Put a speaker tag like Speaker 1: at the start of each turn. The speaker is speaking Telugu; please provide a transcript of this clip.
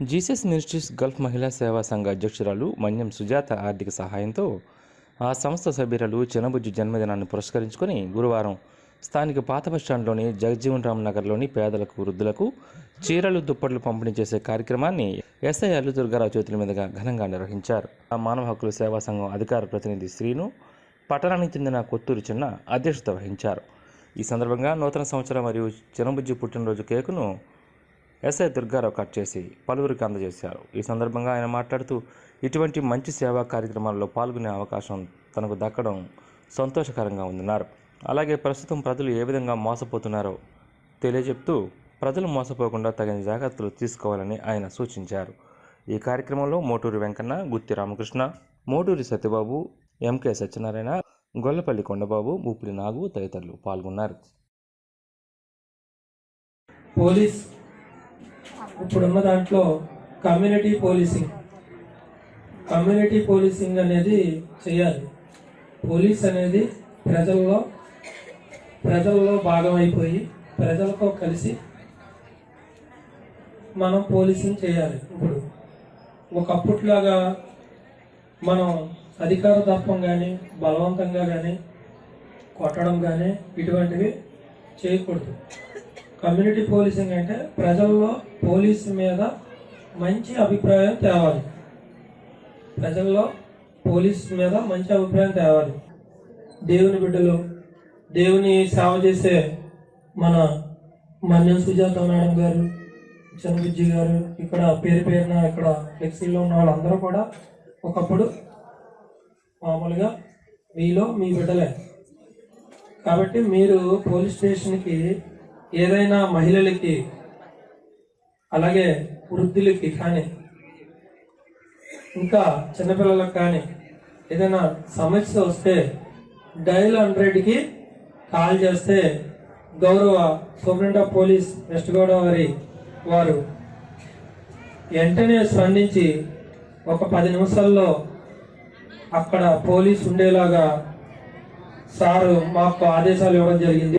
Speaker 1: జీసస్ మినిస్ట్రీస్ గల్ఫ్ మహిళా సేవా సంఘ అధ్యక్షురాలు మన్యం సుజాత ఆర్థిక సహాయంతో ఆ సంస్థ సభ్యురాలు చినబుజ్జి జన్మదినాన్ని పురస్కరించుకొని గురువారం స్థానిక పాత బస్టాండ్లోని జగజ్జీవన్ రామ్ నగర్లోని పేదలకు వృద్ధులకు చీరలు దుప్పట్లు పంపిణీ చేసే కార్యక్రమాన్ని ఎస్ఐ అల్లు దుర్గారావు చేతుల మీదుగా ఘనంగా నిర్వహించారు. ఆ మానవ హక్కుల సేవా సంఘం అధికార ప్రతినిధి శ్రీను పట్టణానికి చెందిన కొత్తూరు చిన్న అధ్యక్షత వహించారు. ఈ సందర్భంగా నూతన సంవత్సరం మరియు చినబుజ్జి పుట్టినరోజు కేకును ఎస్ఐ దుర్గారావు కట్ చేసి పలువురికి అందజేశారు. ఈ సందర్భంగా ఆయన మాట్లాడుతూ ఇటువంటి మంచి సేవా కార్యక్రమాల్లో పాల్గొనే అవకాశం తనకు దక్కడం సంతోషకరంగా ఉందన్నారు. అలాగే ప్రస్తుతం ప్రజలు ఏ విధంగా మోసపోతున్నారో తెలియజెప్తూ ప్రజలు మోసపోకుండా తగిన జాగ్రత్తలు తీసుకోవాలని ఆయన సూచించారు. ఈ కార్యక్రమంలో మోటూరి వెంకన్న గుత్తి రామకృష్ణ మోటూరి సత్యబాబు ఎంకే సత్యనారాయణ గొల్లపల్లి కొండబాబు ముప్పిలి నాగు తదితరులు పాల్గొన్నారు.
Speaker 2: పోలీస్ ఇప్పుడున్న దాంట్లో కమ్యూనిటీ పోలీసింగ్ కమ్యూనిటీ పోలీసింగ్ అనేది చేయాలి. పోలీస్ అనేది ప్రజల్లో ప్రజల్లో భాగమైపోయి ప్రజలతో కలిసి మనం పోలీసింగ్ చేయాలి ఇప్పుడు. ఒకప్పట్లాగా మనం అధికార తత్వం కానీ బలవంతంగా కానీ కొట్టడం కానీ ఇటువంటివి చేయకూడదు. కమ్యూనిటీ పోలీసింగ్ అంటే ప్రజల్లో పోలీస్ మీద మంచి అభిప్రాయం తేవాలి. ప్రజల్లో పోలీస్ మీద మంచి అభిప్రాయం తేవాలి. దేవుని బిడ్డలు దేవుని సేవ చేసే మన మన్యం సుజాత మేడం గారు చంద్రబుజ్జి గారు ఇక్కడ పేరు పేరున ఇక్కడ ఫ్లెక్సీలో ఉన్న వాళ్ళందరూ కూడా ఒకప్పుడు మామూలుగా మీలో మీ బిడ్డలే. కాబట్టి మీరు పోలీస్ స్టేషన్కి ఏదైనా మహిళలకి అలాగే వృద్ధులకి కానీ ఇంకా చిన్నపిల్లలకు కానీ ఏదైనా సమస్య వస్తే డైల్ హండ్రెడ్కి కాల్ చేస్తే గౌరవ superintendent of police west Godavari వారు వెంటనే స్పందించి ఒక పది నిమిషాల్లో అక్కడ పోలీస్ ఉండేలాగా సారు మాకు ఆదేశాలు ఇవ్వడం జరిగింది.